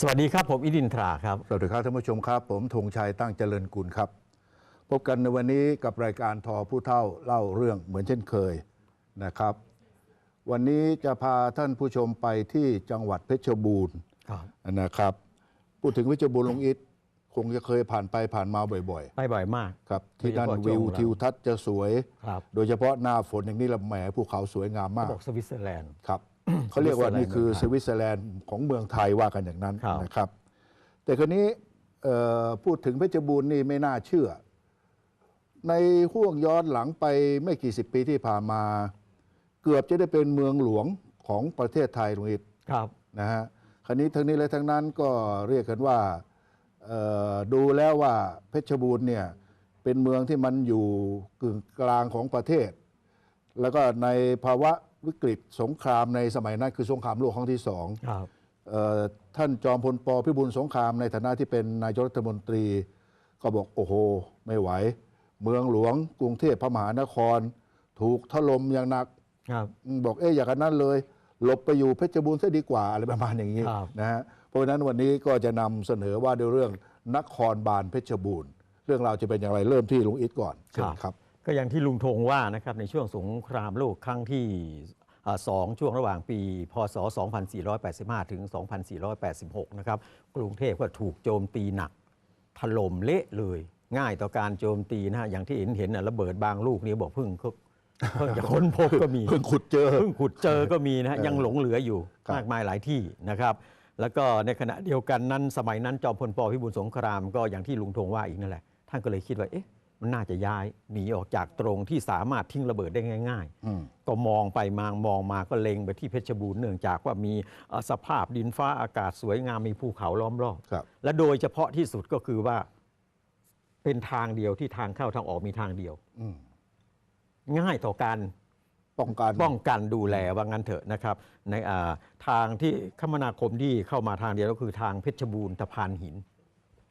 สวัสดีครับ ผมอิดินทราครับ สวัสดีครับท่านผู้ชมครับ ผมธงชัยตั้งเจริญกุลครับ พบกันในวันนี้กับรายการทอผู้เท่าเล่าเรื่องเหมือนเช่นเคยนะครับ วันนี้จะพาท่านผู้ชมไปที่จังหวัดเพชรบูรณ์ครับนะครับ พูดถึงเพชรบูรณ์ลุงอิทคงจะเคยผ่านไปผ่านมาบ่อยไปบ่อยมากๆครับ ที่นั่นโดยเฉพาะช่วิววงหลังทิวทัศน์จะสวยครับโดยเฉพาะหน้าฝนอย่างนี้ละแหมภูเขาสวยงามเขามากบอกสวิตเซอร์แลนด์ครับ เขาเรียกว่านี่คือสสวิวิตตเซเซออร์ร์แลแลนนด์ด์ของเมืองไทยว่ากันอย่างนั้นครับ นะครับ แต่คราวนี้เอ่อพูดถึงเพชรบูรณ์นี่ไม่น่าเชื่อ ในห่วงย้อนหลังไปไม่กี่สิบปีที่ผ่านมา เกือบจะได้เป็นเมืองหลวงของประเทศไทยลุงอิท ครับ นะฮะคราวนี้ทั้งนี้และทั้งนั้นก็เรียกกันว่าเอ่อดูแล้วว่าเพชรบูรณ์เนี่ยเป็นเมืองที่มันอยู่กึ่งกลางของประเทศ แล้วก็ในภาวะ วิกฤตสงครามในสมัยนั้นคือสงครามโลกครั้งที่สองครับเอ่อท่านจอมพลปพิบูลสงครามในฐานะที่เป็นนายกรัฐมนตรี ก็บอกโอ้โห ไม่ไหว เมืองหลวงกรุงเทพพระมหานคร ถูกถล่มอย่างหนักครับอืมบอกเอ๊ะอย่างนั้นเลย หลบไปอยู่เพชรบูรณ์ซะดีกว่าอะไรประมาณอย่างนี้ครับนะฮะเพราะฉะนั้นวันนี้ก็จะนำเสนอว่าด้วยเรื่องนครบาลเพชรบูรณ์ เรื่องราวจะเป็นอย่างไรเริ่มที่ลุงอิทก่อนเชิญครับ ก็อย่างที่ลุงธงว่านะครับในช่วงสงครามโลกครั้งที่อ่าสองช่วงระหว่างปี พศ 2485 ถึง 2486 นะครับ กรุงเทพก็ถูกโจมตีหนัก ถล่มเละเลย ง่ายต่อการโจมตีนะฮะ อย่างที่เห็นเห็นน่ะระเบิดบางลูกนี่บอกเพิ่งเขาเพิ่งจะค้นพบก็มี เพิ่งขุดเจอ เพิ่งขุดเจอก็มีนะฮะเออยังหลงเหลืออยู่ครับมากมายหลายที่นะครับ แล้วก็ในขณะเดียวกันนั้น สมัยนั้นจอมพลปพิบูลสงครามก็อย่างที่ลุงธงว่าอีกนั่นแหละ ท่านก็เลยคิดว่า เอ๊ะ มันน่าจะย้ายหนีออกจากตรงที่สามารถทิ้งระเบิดได้ง่ายอืมๆก็มองไปมามองมาก็เล็งไปที่เพชรบูรณ์เนื่องจากว่ามีเอ่อสภาพดินฟ้าอากาศสวยงามมีภูเขาล้อมรอบครับและโดยเฉพาะที่สุดก็คือว่าเป็นทางเดียวที่ทางเข้าทางออกมีทางเดียวอืมง่ายต่อการป้องกันป้องกันดูแลว่างั้นเถอะนะครับ ในอ่าทางที่คมนาคมที่เข้ามาทางเดียวก็คือทางเพชรบูรณ์สะพานหิน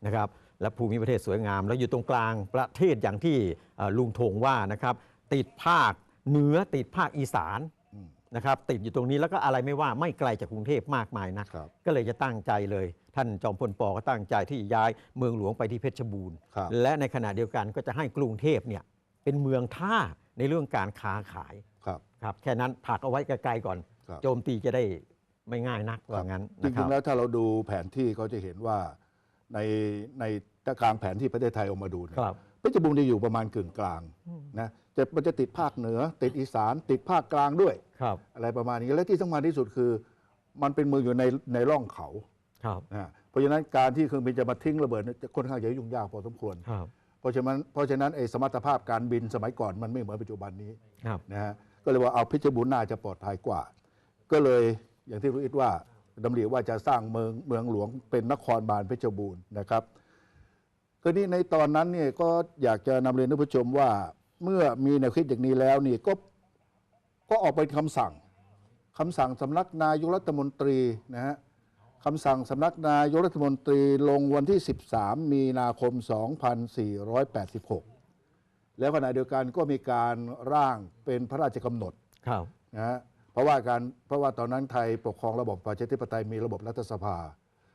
นะครับ และภูมิประเทศสวยงาม แล้วอยู่ตรงกลางประเทศอย่างที่อ่าลุงธงว่านะครับติดภาคเหนือติดภาคอีสานอืมนะครับติดอยู่ตรงนี้แล้วก็อะไรไม่ว่าไม่ไกลจากกรุงเทพมากมายนักครับก็เลยจะตั้งใจเลย ท่านจอมพลปก็ตั้งใจที่ย้ายเมืองหลวงไปที่เพชรบูรณ์ครับและในขณะเดียวกันก็จะให้กรุงเทพเนี่ยเป็นเมืองท่าในเรื่องการค้าขายครับครับแค่นั้นผลักเอาไว้ไกลๆก่อนครับโจมตีจะได้ไม่ง่ายนักว่างั้นจนะคริรังบๆแล้วถ้าเราดูแผนที่ก็จะเห็นว่า ในในถ้ากลางแผนที่ประเทศไทยออกมาดูเนี่ยครับเพชรบูรณ์จะอยู่ประมาณกึ่งกลางนะจะมันจะติดภาคเหนือ ติดอีสาน ติดภาคกลางด้วย ครับอะไรประมาณนี้และที่สำคัญที่สุดคือ มันเป็นเมืองอยู่ในในร่องเขาครับนะฮะเพราะฉะนั้นการที่เครื่องบินจะมาทิ้งระเบิดเนี่ยจะค่อนข้างจะยุ่งยากพอสมควร ครับ เพราะฉะนั้นเพราะฉะนั้นไอ้สมรรถภาพการบินสมัยก่อนมันไม่เหมือนปัจจุบันนี้ครับ นะฮะก็เลยว่าเอาเพชรบูรณ์น่าจะปลอดภัยกว่า ก็เลยอย่างที่รู้อิทว่า ดำริว่าจะสร้างเมืองเมืองหลวงเป็นนครบาลเพชรบูรณ์นะครับก็นี่ในตอนนั้นเนี่ยก็อยากจะนำเรียนท่านผู้ชมว่าเมื่อมีแนวคิดอย่างนี้แล้วนี่ก็ก็ออกเป็นคำสั่งคำสั่งสำนักนายกรัฐมนตรีนะฮะคำสั่งสำนักนายกรัฐมนตรีลงวันที่ 13 มีนาคม 2486 แล้วขณะเดียวกันก็มีการร่างเป็นพระราชกำหนดครับนะฮะ เพราะว่าการเพราะว่าตอนนั้นไทยปกครองระบบประชาธิปไตยมีระบบรัฐสภา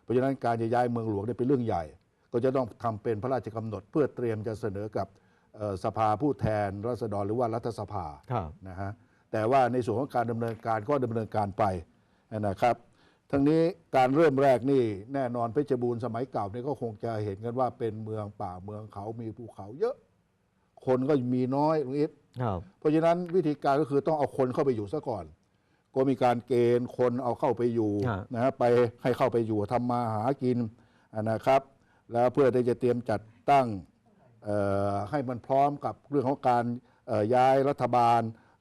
เพราะฉะนั้นการจะย้ายเมืองหลวงเนี่ยเป็นเรื่องใหญ่ ก็จะต้องทำเป็นพระราชกำหนด เพื่อเตรียมจะเสนอกับเอ่อสภาผู้แทนราษฎรหรือว่ารัฐสภาครับนะฮะแต่ว่าในส่วนของการดำเนินการก็ดำเนินการไปนะครับ ทั้งนี้การเริ่มแรกนี่แน่นอนเพชรบูรณ์สมัยเก่านี่ก็คงจะเห็นกันว่าเป็นเมืองป่าเมืองเขามีภูเขาเยอะ คนก็มีน้อยลุงอิทครับเพราะฉะนั้นวิธีการก็คือต้องเอาคนเข้าไปอยู่ซะก่อน ก็มีการเกณฑ์คนเอาเข้าไปอยู่ฮะ นะฮะไปให้เข้าไปอยู่ทำมาหากินนะครับ แล้วเพื่อที่จะเตรียมจัดตั้งเอ่อให้มันพร้อมกับเรื่องของการเอ่อย้ายรัฐบาล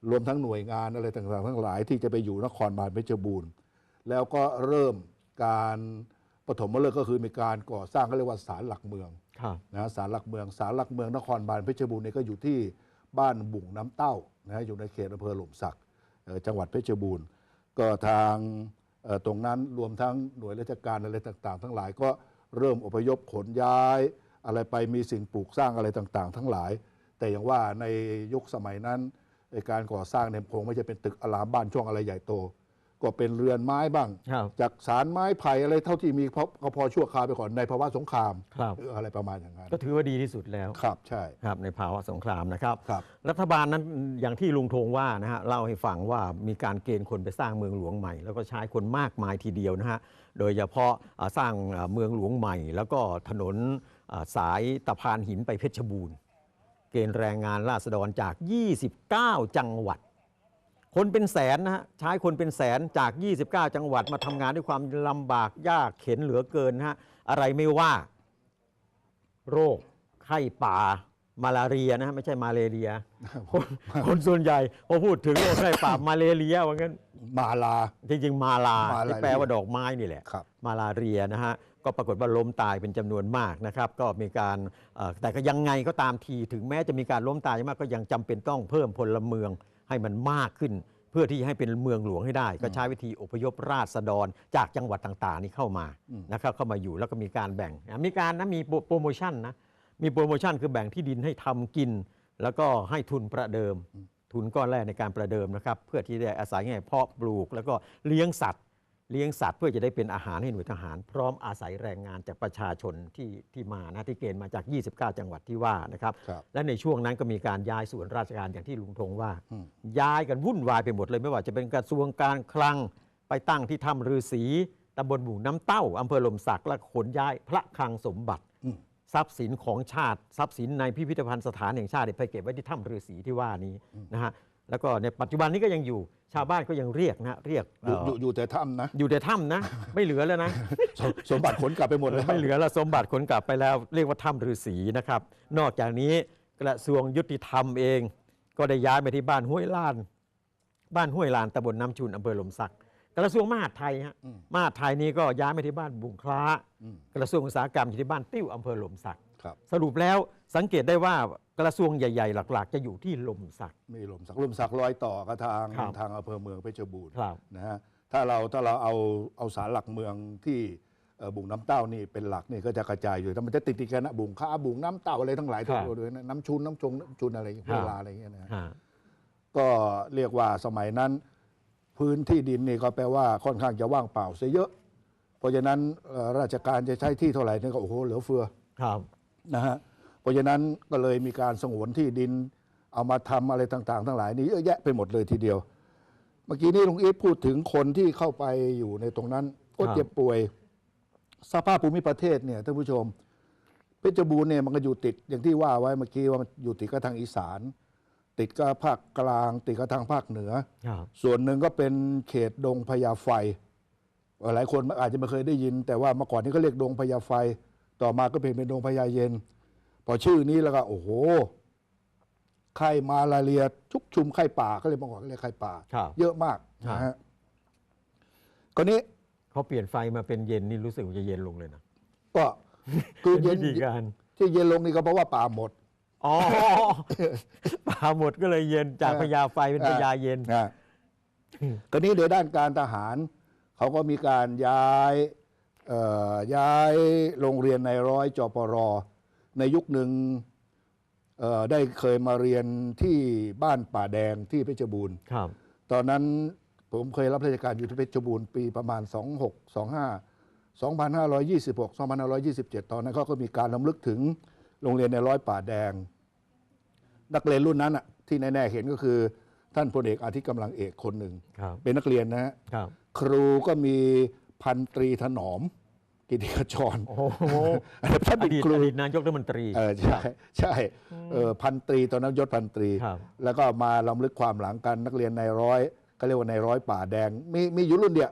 รวมทั้งหน่วยงานอะไรต่างๆ ทั้งหลายที่จะไปอยู่นครบาลเพชรบูรณ์ แล้วก็เริ่มการปฐมฤกษ์ก็คือมีการก่อสร้างเขาเรียกว่าศาลหลักเมือง ครับ นะศาลหลักเมืองศาลหลักเมืองนครบาลเพชรบูรณ์เนี่ยก็อยู่ที่บ้านบุ่งน้ำเต้านะฮะอยู่ในเขตอำเภอหล่มสักเอ่อ จังหวัดเพชรบูรณ์ ก็ทางตรงนั้นรวมทั้งหน่วยราชการอะไรต่าง ๆ ทั้งหลายก็เริ่มอพยพขนย้าย อะไรไปมีสิ่งปลูกสร้างอะไรต่างๆ ทั้งหลาย แต่อย่างว่าในยุคสมัยนั้นการก่อสร้างเนี่ยคงไม่ใช่เป็นตึกอลามบ้านช่วงอะไรใหญ่โต ก็เป็นเรือนไม้บ้าง ครับ จากสารไม้ไผ่อะไรเท่าที่มีพอก็พอชั่วคราวไปก่อนในภาวะสงครามครับเอออะไรประมาณอย่างนั้นก็ถือว่าดีที่สุดแล้วครับใช่ ครับในภาวะสงครามนะครับ ครับ รัฐบาลนั้นอย่างที่ลุงธงว่านะฮะเล่าให้ฟังว่ามีการเกณฑ์คนไปสร้างเมืองหลวงใหม่ แล้วก็ใช้คนมากมายทีเดียวนะฮะโดยเฉพาะอ่าสร้างอ่าเมืองหลวงใหม่ แล้วก็ถนนอ่าสายตะพานหินไปเพชรบูรณ์ เกณฑ์แรงงานราษฎรจาก 29 จังหวัด คนเป็นแสนนะฮะใช้คนเป็นแสนจาก 29 จังหวัดมาทำงานด้วยความลำบากยากเข็นเหลือเกินนะฮะอะไรไม่ว่า โรคไข้ป่ามาลาเรียนะฮะไม่ใช่มาเลเรีย คนคนส่วนใหญ่พอพูดถึงโรคไข้ป่ามาเลเรียว่างั้นมาลาจริงๆมาลามาลาที่แปลว่าดอกไม้นี่แหละ ครับ มาลาเรียนะฮะก็ปรากฏว่าล้มตายเป็นจำนวนมากนะครับ ก็มีการเอ่อแต่ก็ยังไงก็ตามทีถึงแม้จะมีการล้มตายมากก็ยังจำเป็นต้องเพิ่มพลเมือง ให้มันมากขึ้น เพื่อที่ให้เป็นเมืองหลวงให้ได้ ก็ใช้วิธีอพยพราษฎรจากจังหวัดต่างๆ นี่เข้ามาอืมนะครับเข้ามาอยู่แล้วก็มีการแบ่งนะมีการนะมีโปรโปรโมชั่นนะมีโปรโมชั่นคือแบ่งที่ดินให้ทำกิน แล้วก็ให้ทุนประเดิม ทุนก้อนแรกในการประเดิมนะครับ เพื่อที่ได้อาศัยไงเพาะปลูก แล้วก็เลี้ยงสัตว์ เลี้ยงสัตว์เพื่อจะได้เป็นอาหารให้หน่วยทหาร พร้อมอาศัยแรงงานจากประชาชนที่ที่มานะที่เกณฑ์มาจาก 29 จังหวัดที่ว่านะครับ ครับและในช่วงนั้นก็มีการย้ายส่วนราชการอย่างที่ลุงธงว่า อืม ย้ายกันวุ่นวายไปหมดเลยไม่ว่าจะเป็นกระทรวงการคลังไปตั้งที่ถ้ำฤาษีตำบลบุงน้ำเต้าอำเภอหลมสักและขนย้ายพระคลังสมบัติ อืม ทรัพย์สินของชาติ ทรัพย์สินในพิพิธภัณฑ์สถานแห่งชาติเนี่ยไปเก็บไว้ที่ถ้ำฤาษีที่ว่านี้นะฮะ แล้วก็ในปัจจุบันนี้ก็ยังอยู่ชาวบ้านก็ยังเรียกนะเรียกอยู่เอ่ออยู่อยู่แต่ถ้ำนะ อยู่แต่ถ้ำนะ ไม่เหลือแล้วนะสมสมบัติขนกลับไปหมดแล้วไม่เหลือแล้วสมบัติขนกลับไปแล้ว เรียกว่าถ้ำฤาษีนะครับ นอกจากนี้กระทรวงยุติธรรมเอง ก็ได้ย้ายไปที่บ้านห้วยลาน บ้านห้วยลานตำบลน้ำชุนอำเภอหลมสัก กระทรวงมหาดไทยฮะอืมมหาดไทยนี้ก็ย้ายไปที่บ้านบุงคล้าอืมกระทรวงอุตสาหกรรมอยู่ที่บ้านติ้วอำเภอหลมสักครับสรุปแล้ว สังเกตได้ว่ากระทรวงใหญ่ ๆ หลัก ๆ จะอยู่ที่ลมสัก มีลมสักลมสักรอยต่อกับทางครับทางอำเภอเมืองเพชรบูรณ์ครับ นะฮะถ้าเราถ้าเราเอาเอาสารหลักเมืองที่เอ่อบุงน้ำเต้านี่เป็นหลักนี่ก็จะกระจายอยู่แต่มันจะติดติดๆกันนะบุงค้าบุงน้ำเต้าอะไรทั้งหลายครัทั้บงด้วยนะน้ำชุนน้ำชงน้ำชุนอะไรอย่างเงี้ยครับ เวลาอะไรอย่างเงี้ยนะฮะ ฮะ ก็เรียกว่าสมัยนั้น พื้นที่ดินนี่ก็แปลว่าค่อนข้างจะว่างเปล่าเสียเยอะ เพราะฉะนั้นเอ่อราชการจะใช้ที่เท่าไหร่นี่ก็โอ้โหเหลือเฟือครับนะฮะ เพราะฉะนั้นก็เลยมีการสงวนที่ดิน เอามาทำอะไรต่างๆ ทั้งหลายนี่เยอะแยะไปหมดเลยทีเดียว เมื่อกี้นี้ลุงอีทพูดถึงคนที่เข้าไปอยู่ในตรงนั้นก็ครับเจ็บป่วย สภาพภูมิประเทศเนี่ยท่านผู้ชม เพชรบูรณ์เนี่ยมันก็อยู่ติดอย่างที่ว่าไว้เมื่อกี้ว่ามันอยู่ติดกับทางอีสาน ติดกับภาคกลาง ติดกับทางภาคเหนือครับส่วนหนึ่งก็เป็นเขตดงพญาไฟหลายคนอาจจะไม่เคยได้ยิน แต่ว่าเมื่อก่อนนี้ก็เรียกดงพญาไฟ ต่อมาก็เปลี่ยนเป็นดงพญาเย็น พอชื่อนี้แล้วก็โอ้โหไข้มาลาเรียชุกชุมไข้ป่าก็เลยเมื่อก่อนก็เรียกไข้ป่า ครับเยอะมากครับ นะฮะก็นี้เขาเปลี่ยนไฟมาเป็นเย็นนี่รู้สึกว่าจะเย็นลงเลยนะก็คือเป็นเย็นวิธีการที่เย็นลงนี่ก็เพราะว่าป่าหมด อ๋อป่าหมดก็เลยเย็นจากเออพญาไฟเป็นพญาเย็น นะก็นี้ในด้านการทหาร เขาก็มีการย้ายเอ่อย้ายโรงเรียนในร้อยจปร ในยุคหนึ่งเอ่อได้เคยมาเรียนที่บ้านป่าแดงที่เพชรบูรณ์ครับตอนนั้นผมเคยรับราชการอยู่ที่เพชรบูรณ์ปีประมาณ 26 25 2526 2527 ตอนนั้นเขาก็มีการลำลึกถึงโรงเรียนในร้อยป่าแดง นักเรียนรุ่นนั้นอะที่แน่ๆเห็นก็คือท่านพลเอกอาทิตย์กำลังเอกคนหนึ่งครับเป็นนักเรียนนะฮะครับครูก็มีพันตรีถนอม กิติขจรโอ้โหท่านอเป็นดีตครูอดีตนายกรัฐมนตรีเออใช่ใช่เออพันตรีตอนนั้นยศพันตรีครับแล้วก็มาลำลึกความหลังกันนักเรียนในร้อยก็เรียกว่าในร้อยป่าแดง มีมีอยู่รุ่นเดียว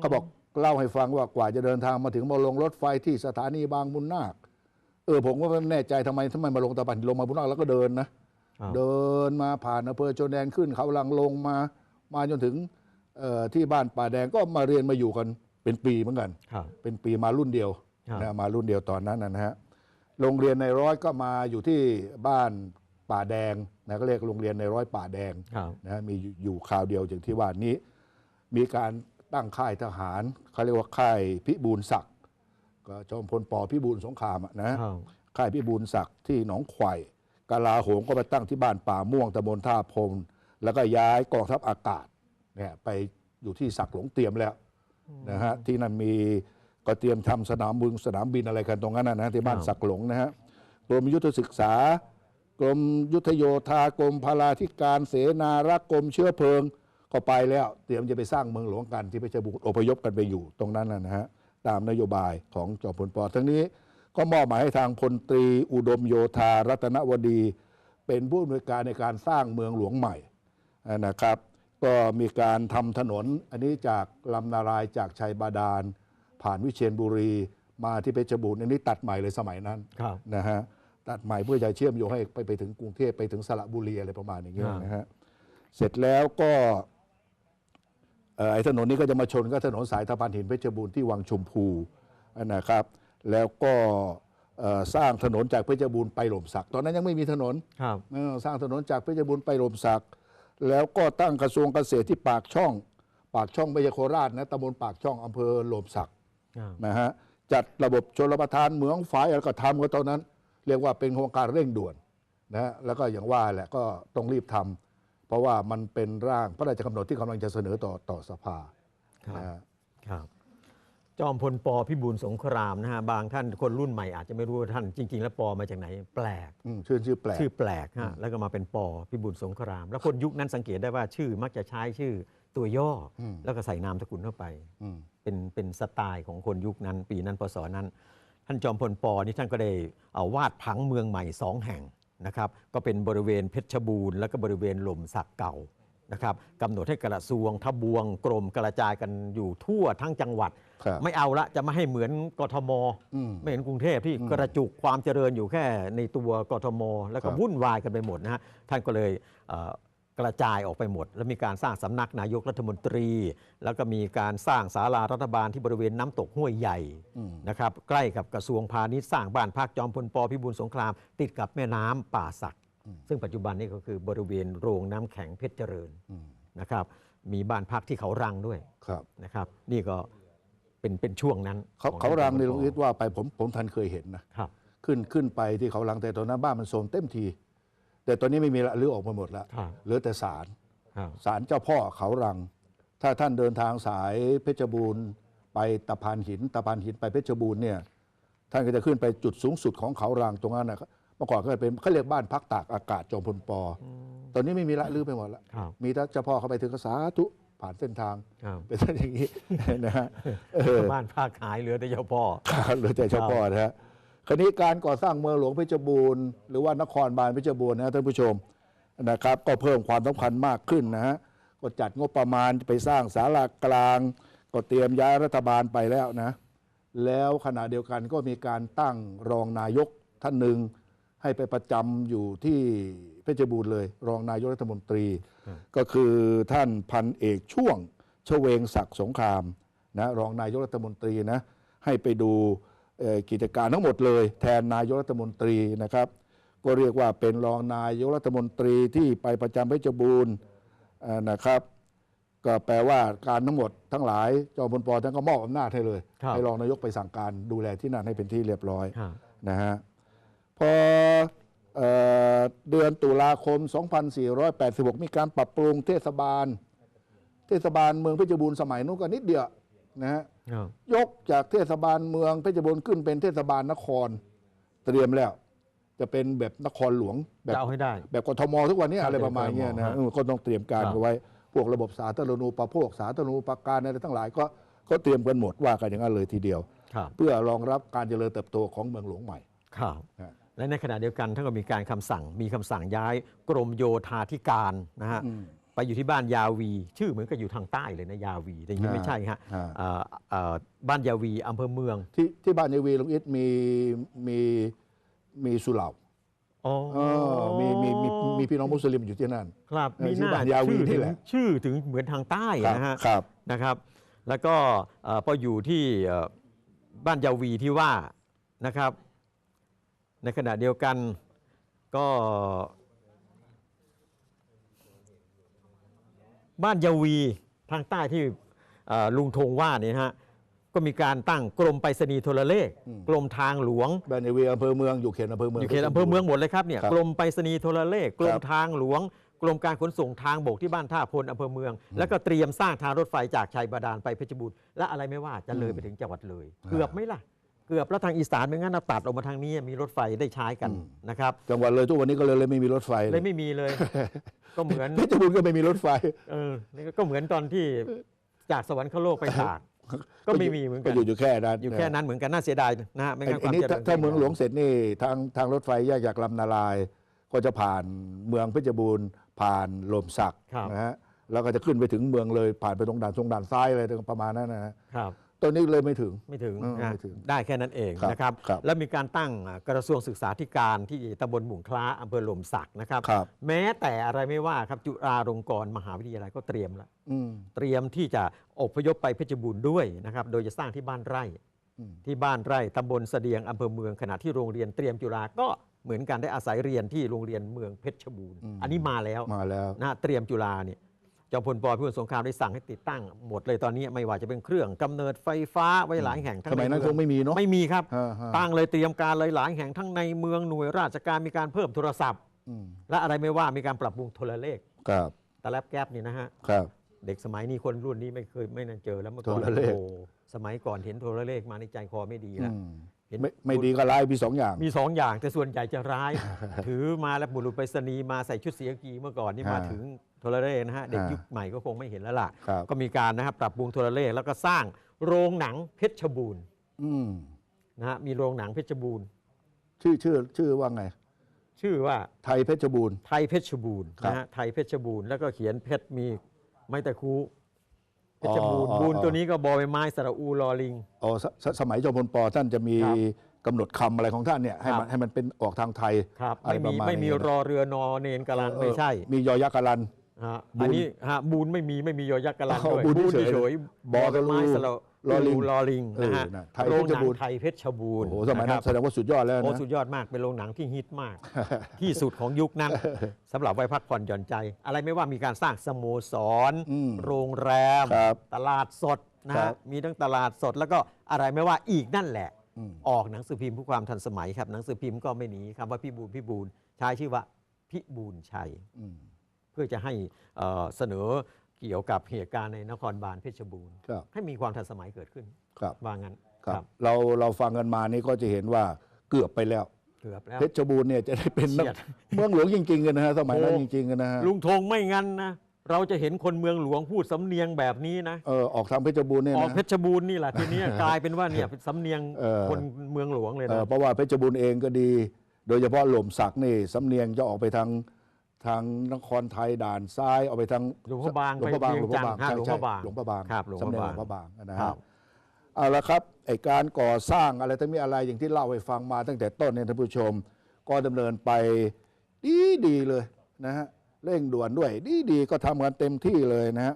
เขาบอกเล่าให้ฟังว่ากว่าจะเดินทางมาถึงมาลงรถไฟที่สถานีบางบุญนาค เออผมก็ไม่แน่ใจทำไมทำไมมาลงตะปันลงมาบุญนาคแล้วก็เดินนะครับเดินมาผ่านอำเภอโจนแดนขึ้นเขาลังลงมามาจนถึงเอ่อที่บ้านป่าแดงก็มาเรียนมาอยู่กัน เป็นปีเหมือนกัน ครับ เป็นปีมารุ่นเดียวครับ นะมารุ่นเดียวตอนนั้นนะนะฮะโรงเรียนในร้อยก็มาอยู่ที่บ้านป่าแดงนะก็เรียกโรงเรียนในร้อยป่าแดงครับ นะฮะมีอยู่อยู่คราวเดียวอย่างที่ว่านี้ มีการตั้งค่ายทหารเขาเรียกว่าค่ายพิบูลศักดิ์ก็จอมพลปพิบูลสงครามอะนะ ครับ ค่ายพิบูลศักดิ์ที่หนองไข่กาลาโหงก็ไปตั้งที่บ้านป่าม่วงตำบลท่าพงแล้วก็ย้ายกองทัพอากาศเนี่ยไปอยู่ที่สักหลงเตรียมแล้ว นะฮะที่นั่นมีก็เตรียมทำสนามบินสนามบินอะไรกันตรงนั้นนะนะที่บ้านครับสักหลงนะฮะกรมยุทธศึกษากรมยุทธโยธากรมพลาธิการเสนารักษ์กรมเชื้อเพลิงก็ไปแล้ว เตรียมจะไปสร้างเมืองหลวงกันที่เพชรบูรณ์อพยพกันไปอยู่ตรงนั้นนะนะฮะตามนโยบายของจอมพลปอทั้งนี้ก็มอบหมายให้ทางพลตรีอุดมโยธารัตนวดี เป็นผู้อำนวยการในการสร้างเมืองหลวงใหม่นะครับ ก็มีการทำถนน อันนี้จากลำนารายจากชัยบาดาล ผ่านวิเชียรบุรีมาที่เพชรบูรณ์อันนี้ตัดใหม่เลยสมัยนั้นครับ นะฮะตัดใหม่เพื่อจะเชื่อมโยงให้ไปไปถึงกรุงเทพไปถึงสระบุรีอะไรประมาณอย่างเงี้ยครับนะฮะเสร็จแล้วก็เอ่อไอ้ถนนนี้ก็จะมาชนก็ถนนสายทพานหินเพชรบูรณ์ที่วังชมพูนะครับ แล้วก็เอ่อสร้างถนนจากเพชรบูรณ์ไปหล่มสัก ตอนนั้นยังไม่มีถนน ครับ เออสร้างถนนจากเพชรบูรณ์ไปหล่มสัก แล้วก็ตั้งกระทรวงเกษตรที่ปากช่อง ปากช่องไม่ใช่โคราชนะตำบลปากช่องอำเภอหล่มสักครับนะฮะจัดระบบชลประทานเหมืองฝายอะไรก็ทำก็ตอนนั้น เรียกว่าเป็นโครงการเร่งด่วนนะฮะแล้วก็อย่างว่าแหละก็ต้องรีบทำเพราะว่ามันเป็นร่างพระราชกำหนดที่กำลังจะเสนอต่อต่อสภาครับนะฮะครับ จอมพลปพิบูลสงครามนะฮะบางท่านคนรุ่นใหม่อาจจะไม่รู้ว่าท่านจริง ๆ แล้วปอมาจากไหนแปลกอืมชื่อชื่อแปลก ชื่อแปลกฮะแล้วก็มาเป็นปอพิบูลสงคราม แล้วคนยุคนั้นสังเกตได้ว่าชื่อมักจะใช้ชื่อตัวย่ออม แล้วก็ใส่นามสกุลเข้าไป อืม เป็นเป็นสไตล์ของคนยุคนั้น ปีนั้นพศนั้น ท่านจอมพลปอนี่ท่านก็ได้เอาวาดผังเมืองใหม่สองแห่งนะครับ ก็เป็นบริเวณเพชรบูรณ์แล้วก็บริเวณหล่มสักเก่า นะครับกำหนดให้กระทรวงทบวงกรมกระจายกันอยู่ทั่วทั้งจังหวัด ครับไม่เอาละจะไม่ให้เหมือนกทม อืม ไม่เห็นกรุงเทพที่กระจุกความเจริญอยู่แค่ในตัวกทม แล้วก็ครับ วุ่นวายกันไปหมดนะฮะท่านก็เลยเอ่อกระจายออกไปหมด แล้วมีการสร้างสำนักนายกรัฐมนตรี แล้วก็มีการสร้างศาลารัฐบาลที่บริเวณน้ำตกห้วยใหญ่อืม นะครับใกล้กับกระทรวงพาณิชย์สร้างบ้านพักจอมพลปพิบูลสงคราม ติดกับแม่น้ำป่าสัก ซึ่งปัจจุบันนี้ก็คือบริเวณโรงน้ำแข็งเพชรเจริญอืมนะครับ มีบ้านพักที่เขารังด้วยครับนะครับ นี่ก็เป็นเป็นช่วงนั้นเขาของเขารังในจลุอมงพอิทว่าไปผมผมทันเคยเห็นนะครับ ขึ้นขึ้นไปที่เขารังแต่ตอนนั้นบ้านมันโซมเต็มที แต่ตอนนี้ไม่มีละรื้อออกมาหมดแล้วครับเหลือแต่ศาลครับ ศาลเจ้าพ่อเขารัง ถ้าท่านเดินทางสายเพชรบูรณ์ ไปตะพานหินตะพานหินไปเพชรบูรณ์เนี่ยท่านก็จะขึ้นไปจุดสูงสุดของเขารังตรงนั้นนะ เมื่อก่อนก็เป็นเขาเรียกบ้านพักตากอากาศจอมพลปออตอนนี้ไม่มีละรื้อไปหมดแล้วครับมีแต่เจ้าพ่อเขาไปถึงก็สาธุผ่านเส้นทาง ครับ เป็นอย่างนี้ นะฮะเออ บ้านภาคหายเหลือแต่เจ้าพ่อ ครับเหลือแต่เจ้าพ่อนะฮะคราวนี้การก่อสร้างเมืองหลวงเพชรบูรณ์หรือว่านครบาลเพชรบูรณ์นะท่านผู้ชมนะครับ ก็เพิ่มความสำคัญมากขึ้นนะฮะก็จัดงบประมาณไปสร้างศาลากลาง ก็เตรียมย้ายรัฐบาลไปแล้วนะ แล้วขณะเดียวกันก็มีการตั้งรองนายกท่านหนึ่ง ให้ไปประจำอยู่ที่เพชรบูรณ์เลย รองนายกรัฐมนตรี ก็คือท่านพันเอกช่วงชเวงศักดิ์สงครามนะรองนายกรัฐมนตรีนะให้ไปดูเอ่อกิจการทั้งหมดเลย แทนนายกรัฐมนตรีนะครับ ก็เรียกว่าเป็นรองนายกรัฐมนตรีที่ไปประจำเพชรบูรณ์เอ่อนะครับก็แปลว่าการทั้งหมดทั้งหลายจอมพลปท่านก็มอบอำนาจให้เลยครับให้รองนายกไปสั่งการดูแลที่นั่นให้เป็นที่เรียบร้อยครับนะฮะ พอเอ่อเดือนตุลาคม 2486 มีการปรับปรุงเทศบาล เทศบาลเมืองเพชรบูรณ์สมัยนู้นก็นิดเดียวนะฮะครับยกจากเทศบาลเมืองเพชรบูรณ์ขึ้นเป็นเทศบาลนครเตรียมแล้ว จะเป็นแบบนครหลวงแบบจะเอาให้ได้ แบบกทมทุกวันนี้ครับอะไรประมาณเนี้ยนะฮะแบบกทมเออก็ต้องเตรียมการครับเอาไว้พวกระบบสาธารณูปโภคสาธารณูปการอะไรทั้งหลายก็ก็เตรียมกันหมดว่ากันอย่างนั้นเลยทีเดียวครับเพื่อรองรับการเจริญเติบโตของเมืองหลวงใหม่ครับฮะ และในขณะเดียวกันท่านก็มีการคำสั่ง มีคำสั่งย้ายกรมโยธาธิการนะฮะอืมไปอยู่ที่บ้านยาวี ชื่อเหมือนกับอยู่ทางใต้เลยนะยาวี แต่จริงๆไม่ใช่ฮะฮะเอ่อเอ่อบ้านยาวีอำเภอเมืองที่ที่บ้านยายวีลุงอิทมีมีมีสุเหร่าอ๋อเออมีมีมีมีพี่น้องมุสลิมอยู่ที่นั่น ครับเออมีหชื่อน้าบ้านยาวีชื่อนี่ถึงแหละ ชื่อถึงเหมือนทางใต้ครับนะฮะ ครับ นะครับ แล้วก็เอ่อพออยู่ที่เอ่อบ้านยาวีที่ว่านะครับ ในขณะเดียวกันก็บ้านยาวีทางใต้ที่เอ่อลุงธงว่าเนี่ยนะฮะก็มีการตั้งกรมไปรษณีย์โทรเลขอืมกรมทางหลวงบ้านยายวีอำเภอเมืองอยู่เขตอำเภอเมืองอยู่เขตอำเภอเมืองหมดเลยครับเนี่ยครับกรมไปรษณีย์โทรเลข กรคมรับทางหลวง กรมการขนส่งทางบกที่บ้านท่าพลอำเภอเมือง แล้วก็เตรียมสร้างทางรถไฟจากชัยบาดาลไปเพชรบูรณ์และอะไรไม่ว่าจะเลยไปถึงจังหวัดเลย เกือบไหมล่ะ เกือบแล้วทางอีสานไม่งั้นนะตัดออกมาทางนี้มีรถไฟได้ใช้กันนะครับจังหวัดเลยทุกวันนี้ก็เลยเลยไม่มีรถไฟเลยไม่มีเลย ก็เหมือนเพชรบูรณ์ก็ไม่มีรถไฟเออนี่ก็เหมือนตอนที่จากสวรรคโลกไปตากก็ไม่มีเหมือนกัก็นอยู่อยู่แค่นั้นอยู่แค่นั้นเหมือนกันน่าเสียดายนะฮะไม่ไอ้งั้นคไอ้วามนี่เจริถ้าญถ้าเมืองหลวงเสร็จนี่ทางทางรถไฟแยกจากลำนาลาย ก็จะผ่านเมืองเพชรบูรณ์ผ่านลมสักครับนะฮะแล้วก็จะขึ้นไปถึงเมืองเลยผ่านไปตรงด่านตรงด่านซ้ายอะไรประมาณนั้นนะฮะครับ ตอนนี้เลยไม่ถึง ไม่ถึงเออนะไม่ถึงได้แค่นั้นเองครับนะครับ ครับแล้วมีการตั้งอ่ากระทรวงศึกษาธิการที่ตำบลหมุงคล้าอำเภอหล่มสักนะครับ ครับ แม้แต่อะไรไม่ว่าครับจุฬาลงกรณ์มหาวิทยาลัยก็เตรียมแล้วอืม เตรียมที่จะอพยพไปเพชรบูรณ์ด้วยนะครับ โดยจะสร้างที่บ้านไร่ อืม ที่บ้านไร่ตำบลเสดียงอำเภอเมืองขณะที่โรงเรียนเตรียมจุฬาก็เหมือนกันได้อาศัยเรียนที่โรงเรียนเมืองเพชรบูรณ์อันนี้มาแล้วมาแล้ว นะเตรียมจุฬาเนี่ย จอมพลปพิบูลสงครามได้สั่งให้ติดตั้งหมดเลยตอนนี้ไม่ว่าจะเป็นเครื่องกำเนิดไฟฟ้าไว้หลายแห่งทั้งสมัยนั้นใเอคงไม่มีเนาะไม่มีครับฮะฮะตั้งเลยเตรียมการเลยหลายแห่งทั้งในเมืองหน่วยราชการมีการเพิ่มโทรศัพท์อืมและอะไรไม่ว่ามีการปรับปรุงโทรเลขครับตะแลบแก๊บนี่นะฮะครับ เด็กสมัยนี้คนรุ่นนี้ไม่เคยไม่น่าเจอแล้วเมื่อก่อนโทรเลขโอ้โหสมัยก่อนเห็นโทรเลขมาในใจคอไม่ดีอืแล้วมเห็นไม่ไม่ดีก็ร้ายมีสองอย่าง มีสองอย่าง แต่ส่วนใหญ่จะร้าย ถือมาแล้วบุรุษไปรษณีย์มาใส่ชุดเสียกีเมื่อก่อนนี่มาฮะถึง โทรเลขนะฮะเด็กฮะยุคใหม่ก็คงไม่เห็นแล้วล่ะ ครับ ก็มีการนะครับปรับปรุงโทรเลขแล้วก็สร้างโรงหนังเพชรบูรณ์อืมนะฮะมีโรงหนังเพชรบูรณ์ ชื่อชื่อชื่อว่าไง ชื่อว่าไทยเพชรบูรณ์ ไทยเพชรบูรณ์ครับนะฮะไทยเพชรบูรณ์แล้วก็เขียนเพชรมีไม้ตะคูเพชรบูรณ์อ๋ออ๋อ บูรณ์อ๋อตัวนี้ก็บอใบไม้สระอูรอลิง อ๋อสสสมัยจอมพลปอท่านจะมีครับกำหนดคำอะไรของท่านเนี่ยให้ครัมันบให้มันเป็นออกทางไทยครับ อะไรไม่มีประมาณไม่มีนี้นะรอเรือนอเนนกาลันเออไม่ใช่ มียอยักษ์กรัน ฮะบูรณ์อันนี้ฮะบูนไม่มีไม่มียอยักษ์กาลันอ๋อด้วยบูรณ์บูนเฉยๆเฉยๆบอกับไม้ลูสระลอลิงลอลิงนะฮะเออนะไทยโรงหนัเพชรบูรณ์ ไทยเพชรบูรโอ้ณ์โหสมัยนั้นะแสดงว่าสุดยอดแล้วโอ้นะสุดยอดมากเป็นโรงหนังที่ฮิตมาก ที่สุดของยุคนั้นสำหรับไว้พักผ่อนหย่อนใจ อะไรไม่ว่ามีการสร้างสโมสร อืมโรงแรม ครับตลาดสดนะครัฮะบ มีทั้งตลาดสดแล้วก็อะไรไม่ว่าอีกนั่นแหละ อืม ออกหนังสือพิมพ์เพื่อความทันสมัยครับหนังสือพิมพ์ก็ไม่หนีคำว่าพี่บูลพี่บูลใช้ชื่อว่าพิบูลชัย อืมเพื่อจะให้เอ่อเสนอเกี่ยวกับเหตุการณ์ในนครบาลเพชรบูรณ์ครับให้มีความทันสมัยเกิดขึ้นครับว่างั้นครับเราเราฟังกันมานี่ก็จะเห็นว่าเกือบไปแล้วเกือบแล้วเพชรบูรณ์เนี่ยจะได้เป็นนเฉียดเมืองหลวงจริงๆกันนะฮะสมัยนั้นโอ้จริงๆกันนะฮะลุงธงไม่งั้นนะเราจะเห็นคนเมืองหลวงพูดสำเนียงแบบนี้นะเออออกทางเพชรบูรณ์เนี่ยออกนะเพชรบูรณ์นี่แหละทีเนี้ยกลายเป็นว่าเนี่ยเป็นสำเนียงเออคนเมืองหลวงเลยเอนะอเพราะว่าเพชรบูรณ์เองก็ดี โดยเฉพาะหล่มสักนี่สำเนียงจะออกไปทาง ทางนครไทยด่านซ้ายออกไปทางหลวงพระบางหลวงพระบางไปหลวงพระบางเวียงจันทร์ฮะใช่หลวงใช่พระบางหลวงพระบางครับหลวงพสำระเนียงหบางลวงพระบางนะครัฮะบเอาละครับไอการก่อสร้างอะไรทั้งมีอะไรอย่างที่เล่าให้ฟังมาตั้งแต่ต้นเนี่ยท่านผู้ชม ก็ดำเนินไปดีดีๆเลยนะฮะเร่งด่วนด้วย ดีดีๆก็ทำกันเต็มที่เลยนะฮะ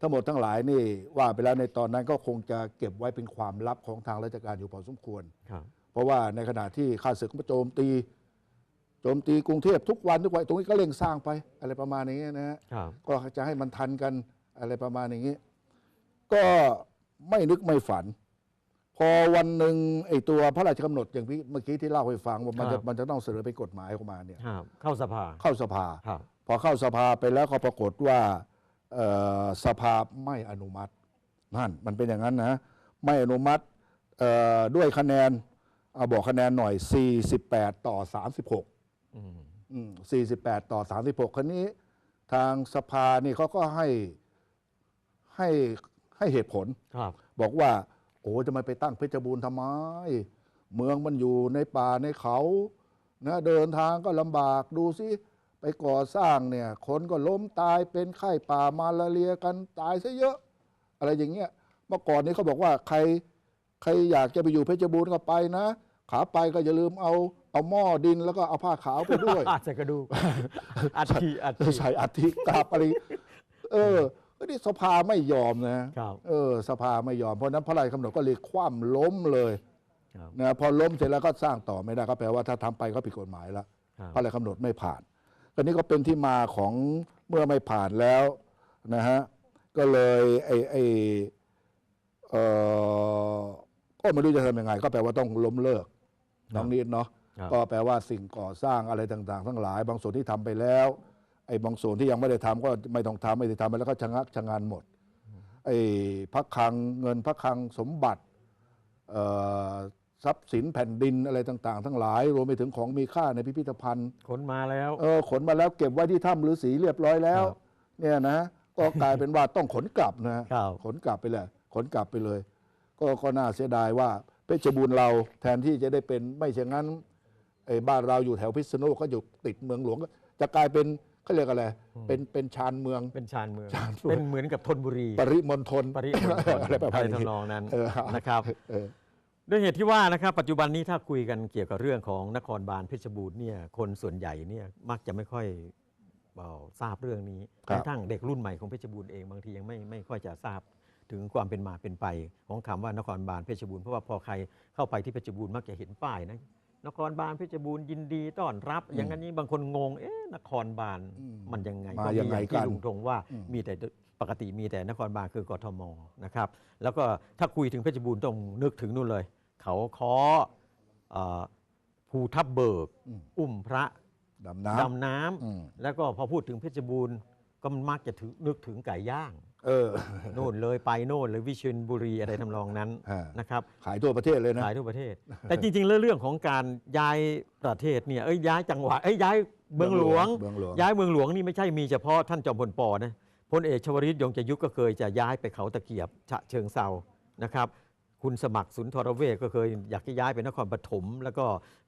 ทั้งหมดทั้งหลายนี่ว่าไปแล้วในตอนนั้นก็คงจะเก็บไว้เป็นความลับของทางราชการอยู่พอสมควรครับเพราะว่าในขณะที่ข้าศึกมาโจมตีโจมตีกรุงเทพทุกวันทุกวันตรงนี้ก็เร่งสร้างไป อะไรประมาณนี้นะฮะครับ ก็จะให้มันทันกันอะไรประมาณอย่างนี้ ก็ไม่นึกไม่ฝัน พอวันหนึ่งไอ้ตัวพระราชกำหนดอย่างที่เมื่อกี้ที่เล่าให้ฟังว่ามันครัจะบมันจะต้องเสนอเป็นกฎหมายออกมาเนี่ย ครับเข้าสภาเข้าสภา ครับ พอเข้าสภาไปแล้วก็ปรากฏว่าเอ่อสภาไม่อนุมัตินั่นมันเป็นอย่างนั้นนะ ไม่อนุมัติเอ่อด้วยคะแนนเอาบอกคะแนนหน่อย 48 ต่อ 36 อืมอืม48ต่อ36คราวนี้ ทางสภานี่เขาก็ให้ให้ให้เหตุผล ครับ บอกว่า โอ้จะมาไปตั้งเพชรบูรณ์ทำไม เมืองมันอยู่ในป่าในเขานะเดินทางก็ลำบากดูสิไปก่อสร้างเนี่ย คนก็ล้มตายเป็นไข้ป่ามาลาเรียกันตายซะเยอะ อะไรอย่างเงี้ยเมื่อก่อนนี้เขาบอกว่าใคร ใครอยากจะไปอยู่เพชรบูรณ์ก็ไปนะ ขาไปก็อย่าลืมเอา เอาหม้อดินแล้วก็เอาผ้าขาวไปด้วย อาจจะกระดูกอัฐิอัฐิใส่อัฐิกราบอะไรเออก็นี่สภาไม่ยอมนะครับ เออ สภาไม่ยอม เพราะฉะนั้นพระราชกำหนดก็เลยคว่ำล้มเลยครับนะพอล้มเสร็จแล้วก็สร้างต่อไม่ได้ก็แปลว่าถ้าทำไปก็ผิดกฎหมายแล้วครับพระราชกำหนดไม่ผ่านก็นี่ก็เป็นที่มาของเมื่อไม่ผ่านแล้วนะฮะก็เลยไอไอเออก็ไม่รู้จะทำยังไง ก็แปลว่าต้องล้มเลิกน้องนิดเนาะครับ ก็แปลว่าสิ่งก่อสร้างอะไรต่าง ๆ ทั้งหลาย บางส่วนที่ทำไปแล้วไอ้บางส่วนที่ยังไม่ได้ทำก็ไม่ต้องทำไม่ได้ทำไปแล้วก็ชะงักชะงันหมดไอ้พักคลังเงินพักคลังสมบัติเอ่อทรัพย์สินแผ่นดินอะไรต่าง ๆ ทั้งหลาย รวมไปถึงของมีค่าในพิพิธภัณฑ์ ขนมาแล้วเออขนมาแล้วเก็บไว้ที่ถ้ำฤาษีเรียบร้อยแล้วครับเนี่ยนะก็กลายเป็นว่าต้องขนกลับนะครับขนกลับไปเลยขนกลับไปเลย ก็ก็น่าเสียดายว่าเพชรบูรณ์เราแทนที่จะได้เป็นไม่เช่นนั้น ไอ้บ้านเราอยู่แถวพิษณุโลกก็อยู่ติดเมืองหลวงก็จะกลายเป็นเขาเรียกอะไรเป็นเป็นชานเมือง เป็นชานเมือง ชานเมือง เป็นเหมือนกับธนบุรีปริมณฑลปริมณฑลอะไรประมาณนี้ทำนองนั้นเออนะครับเออ ด้วยเหตุที่ว่านะครับปัจจุบันนี้ถ้าคุยกันเกี่ยวกับเรื่องของนครบาลเพชรบูรณ์เนี่ยคนส่วนใหญ่เนี่ยมักจะไม่ค่อยเอ่อทราบเรื่องนี้ครับกระทั่งเด็กรุ่นใหม่ของเพชรบูรณ์เองบางทียังไม่ไม่ค่อยจะทราบถึงความเป็นมาเป็นไป ของคำว่านครบาลเพชรบูรณ์เพราะว่าพอใครเข้าไปที่เพชรบูรณ์มักจะเห็นป้ายนะ นครบาลเพชรบูรณ์ยินดีต้อนรับ อย่างนั้นนี้บางคนงงเอ๊ะนครบาลอืมมันยังไงมาก็ยังไงที่กันลุงธงว่าอืมมีแต่ปกติมีแต่นครบาลคือกทมนะครับแล้วก็ถ้าคุยถึงเพชรบูรณ์ต้องนึกถึงนู่นเลย เขาค้อเอ่อภูทับเบิกอืมอุ้มพระดำน้ดำน้ำำอืมแล้วก็พอพูดถึงเพชรบูรณ์ก็มันมักจะถึงนึกถึงไก่ย่าง เออ โน่นเลยไปโน่นเลยวิเชียรบุรีอะไรทำนองนั้นฮะนะครับ ขายทั่วประเทศเลยนะ ขายทั่วประเทศ แต่จริงๆแล้วเรื่องของการย้ายประเทศเนี่ยเอ้ยย้ายจังหวัดเอ้ยย้ายเมืองหลวง เมืองหลวง ย้ายเมืองหลวงนี่ไม่ใช่มีเฉพาะท่านจอมพลปอนะพลเอกชวริตยงใจยุทธก็เคยจะย้ายไปเขาตะเกียบฉะเชิงเซานะครับ คุณสมัครสุนทรเวชก็เคยอยากจะย้ายไปนครปฐมแล้วก็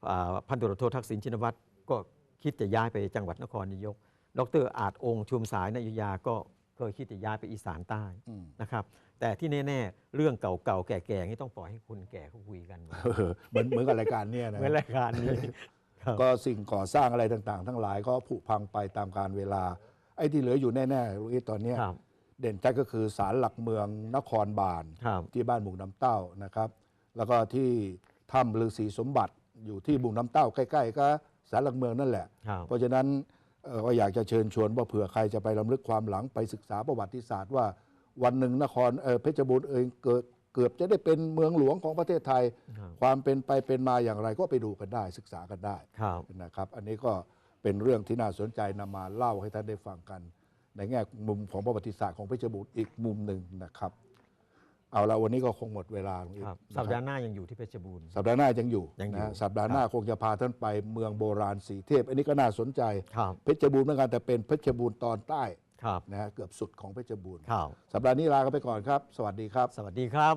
อ่าพันตำรวจโททักษิณชินวัตรก็คิดจะย้ายไปจังหวัดนครนายก ดรอาจองค์ชุมสายนอยุธยาก็ เคยคิดจะย้ายไปอีสานใต้อืมนะครับ แต่ที่แน่ๆ เรื่องเก่าๆ แก่ๆนี่ต้องปล่อยให้คนแก่เขาคุยกันเออเหมือนเหมือนกับรายการเนี่ยนะเหมื่อนรายการนี้ครับก็สิ่งก่อสร้างอะไรต่างๆ ทั้งหลายก็ผุพังไปตามกาลเวลา ไอ้ที่เหลืออยู่แน่ๆลุยตอนเนี้ยครับเด่นชัดก็คือศาลหลักเมืองนครบาลครับที่บ้านบุงน้ำเต้านะครับ แล้วก็ที่ถ้ำฤาษีสมบัติอยู่ที่บุงน้ำเต้าใกล้ๆก็ศาลหลักเมืองนั่นแหละครับเพราะฉะนั้นเอ่อ ก็อยากจะเชิญชวนว่าเผื่อใครจะไปรำลึกความหลังไปศึกษาประวัติศาสตร์ว่าวันหนึ่งนครเอ่อเพชรบูรณ์เองเกิดเกือบจะได้เป็นเมืองหลวงของประเทศไทยครับความเป็นไปเป็นมาอย่างไรก็ไปดูกันได้ศึกษากันได้ครับนะครับ อันนี้ก็เป็นเรื่องที่น่าสนใจนำมาเล่าให้ท่านได้ฟังกัน ในแง่มุมของประวัติศาสตร์ของเพชรบูรณ์อีกมุมหนึ่งนะครับ เอาละวันนี้ก็คงหมดเวลาลงอีกครับนะสัปคดารับห์หน้ายังอยู่ที่เพชรบูรณ์ สัปดาห์หน้ายังอยู่ยังอยู่นะฮะสัปดาห์หน้าคงจะพาท่านไปเมืองโบราณสีเทพ อันนี้ก็น่าสนใจ ครับ เพชรบูรณ์เหมือนกันแต่เป็นเพชรบูรณ์ตอนใต้ครับนะฮะเกือบสุดของเพชรบูรณ์ ครับ สัปดาห์นี้ลากันไปก่อนครับ สวัสดีครับ สวัสดีครั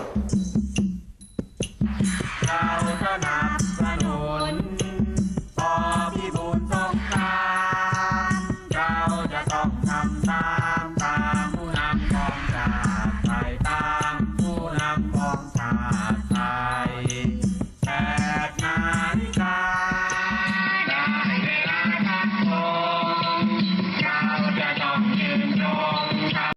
บ